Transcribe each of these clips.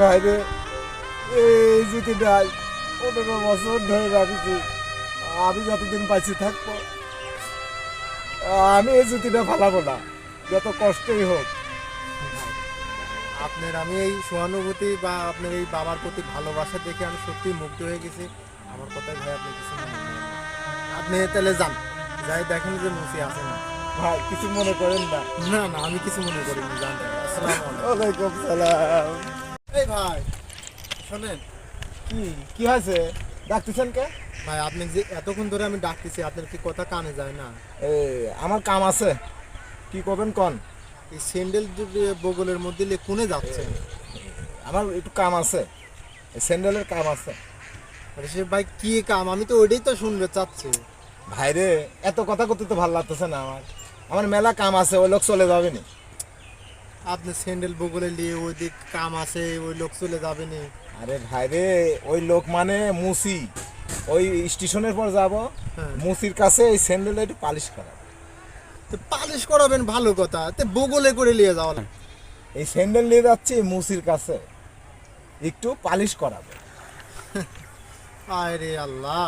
ভাই রে এই জুতিটাই পনেরো বছর ধরে রাখছি। আমি যতদিন পাইছি থাকব আমি এই জুতিটা ফালাবো না যত কষ্টই হোক। আপনার আমি এই সহানুভূতি বা আপনার এই বাবার প্রতি ভালোবাসা দেখে আমি সত্যি মুগ্ধ হয়ে গেছি। আমার কথাই ভাই আপনি কিছু। আপনি তাহলে যান যাই দেখেন যে মুসি আছে না। ভাই কিছু মনে করেন না। না না আমি কিছু মনে করিনি জান আসসালামু আলাইকুম। ওয়ালাইকুম সালাম। এই ভাই শোনেন। কি? কি হয়েছে? ডাকতেছেন কে? ভাই আপনি যে এতক্ষণ ধরে আমি ডাকতেছি আপনার কি কথা কানে যায় না? আমার কাম আছে। কি করবেন কন? এই স্যান্ডেল বগলের মধ্যে কোনে যাচ্ছে। আমার একটু কাম আছে। স্যান্ডেলের কাম আছে। আরে সে ভাই কি কাম? আমি তো ওইটাই তো শুনবে চাচ্ছি। ভাইরে এত কথা করতে তো ভালো লাগতেছে না আমার। আমার মেলা কাম আছে ওই লোক চলে যাবে নি আপনি স্যান্ডেল বগলে নিয়ে ওই দিক কাম আছে ওই লোক চলে যাবে নি। আরে ভাইরে ওই লোক মানে মুসি। ওই স্টেশনের পর যাব হ্যাঁ। মুসির কাছে এই স্যান্ডেল একটু পালিশ করা তো পালিশ করাবেন ভালো কথা তো বগলে করে নিয়ে যাওয়া। এই স্যান্ডেল নিয়ে যাচ্ছি মুসির কাছে একটু পালিশ করাবে। আরে আল্লাহ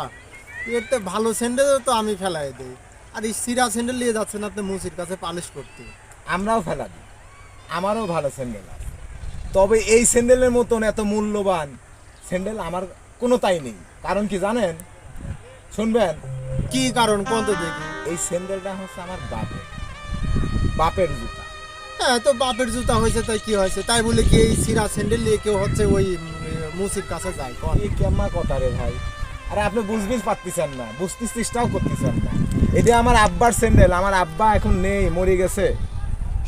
এর তো ভালো স্যান্ডেল তো আমি ফেলাই দিই। আর এই সিরা স্যান্ডেল নিয়ে যাচ্ছেন আপনি মুসির কাছে পালিশ করতে। আমরাও ফেলা দিই। আমারও ভালো স্যান্ডেল আছে। তবে এই স্যান্ডেলের মতন এত মূল্যবান স্যান্ডেল আমার কোনো তাই নেই। কারণ কি জানেন? শুনবেন? কি কারণ কত দেখি? এই স্যান্ডেলটা হচ্ছে আমার বাপের। বাপের জুতা। হ্যাঁ তো বাপের জুতা হয়েছে তাই কি হয়েছে? তাই বলে কি এই সিরা স্যান্ডেল নিয়ে কেউ হচ্ছে ওই মুসির কাছে যায়? এই কেমা কথা রে ভাই। আরে আপনি বুঝবিস পারতেছেন না বুঝতে চেষ্টাও করতেছেন না। এটা আমার আব্বার স্যান্ডেল আমার আব্বা এখন নেই মরে গেছে।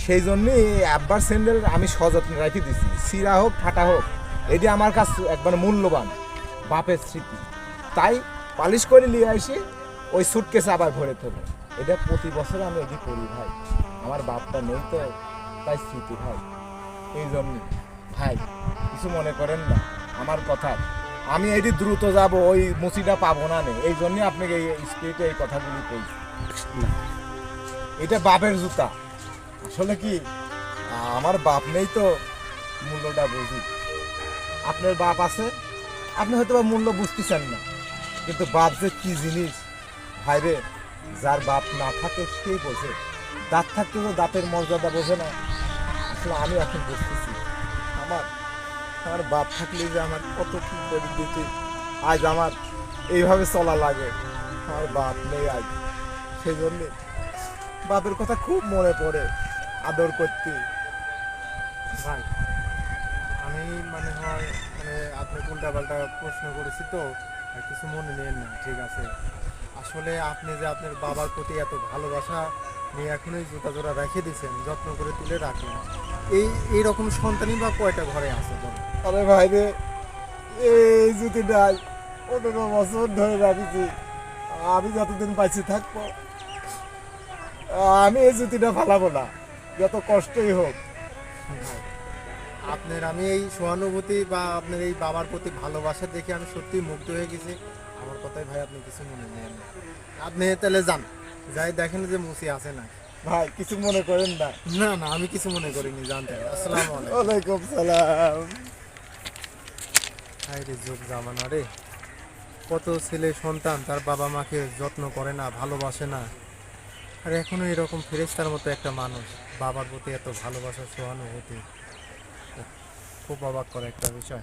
সেই জন্যই আব্বার স্যান্ডেল আমি সযত্নে রেখে দিছি। সিরা হোক ফাটা হোক এটি আমার কাছে একবার মূল্যবান বাপের স্মৃতি। তাই পালিশ করে নিয়ে আসি ওই সুটকেসে আবার ভরে থাকব এটা প্রতি বছর আমি এটি করি ভাই। আমার বাপটা নেই তো তাই স্মৃতি ভাই। এই জন্য ভাই কিছু মনে করেন না আমার কথা। আমি এটি দ্রুত যাব ওই মুচিটা পাবো না নে এই জন্য আপনাকে এই স্পিডে এই কথাগুলি কইছি এটা বাপের জুতা। আসলে কি, আমার বাপ নেই তো, মূল্যটা বুঝি। আপনার বাপ আছে, আপনি হয়তো বা মূল্য বুঝতেছেন না, কিন্তু বাপ যে কি জিনিস, ভাইরে, যার বাপ না থাকে সেই বোঝে। দাঁত থাকতে তো দাঁতের মর্যাদা বোঝে না, আসলে আমি এখন বুঝতেছি। আমার আমার বাপ থাকলে যে আমার কত কি দিতে আজ আমার এইভাবে চলা লাগে, আমার বাপ নেই আজ। সেই জন্যে বাপের কথা খুব মনে পড়ে। আদর করতে। ভাই, আমি মানে হয় মানে আপনি উল্টা পাল্টা প্রশ্ন করেছি তো কিছু মনে নেন না, ঠিক আছে? আসলে আপনি যে আপনার বাবার প্রতি এত ভালোবাসা নিয়ে এখনই জুতা জোড়া রেখে দিয়েছেন, যত্ন করে তুলে রাখেন। এই এইরকম সন্তানই বা কয়টা ঘরে আছে? আরে ভাই রে, এই জুতিটাই পনেরো বছর ধরে রাখছি, আমি যতদিন পাইছি থাকব, আমি এই জুতিটা ফালাবো না। যত কষ্টই হোক। আপনার আমি এই সহানুভূতি বা আপনার এই বাবার প্রতি ভালোবাসা দেখে আমি সত্যি মুগ্ধ হয়ে গেছি। আমার কথাই ভাই আপনি কিছু মনে নেন না। আপনি তাহলে যান। যাই দেখেন যে মুসি আছে না। ভাই কিছু মনে করেন না? না না আমি কিছু মনে করিনি জানতে আসসালামু আলাইকুম। ওয়ালাইকুম সালাম। রে যুগ জামানা রে। কত ছেলে সন্তান তার বাবা মাকে যত্ন করে না ভালোবাসে না। আর এখনও এরকম ফেরেস্তার মতো একটা মানুষ। বাবার প্রতি এত ভালোবাসা, সহানুভূতি। খুব অবাক করা একটা বিষয়।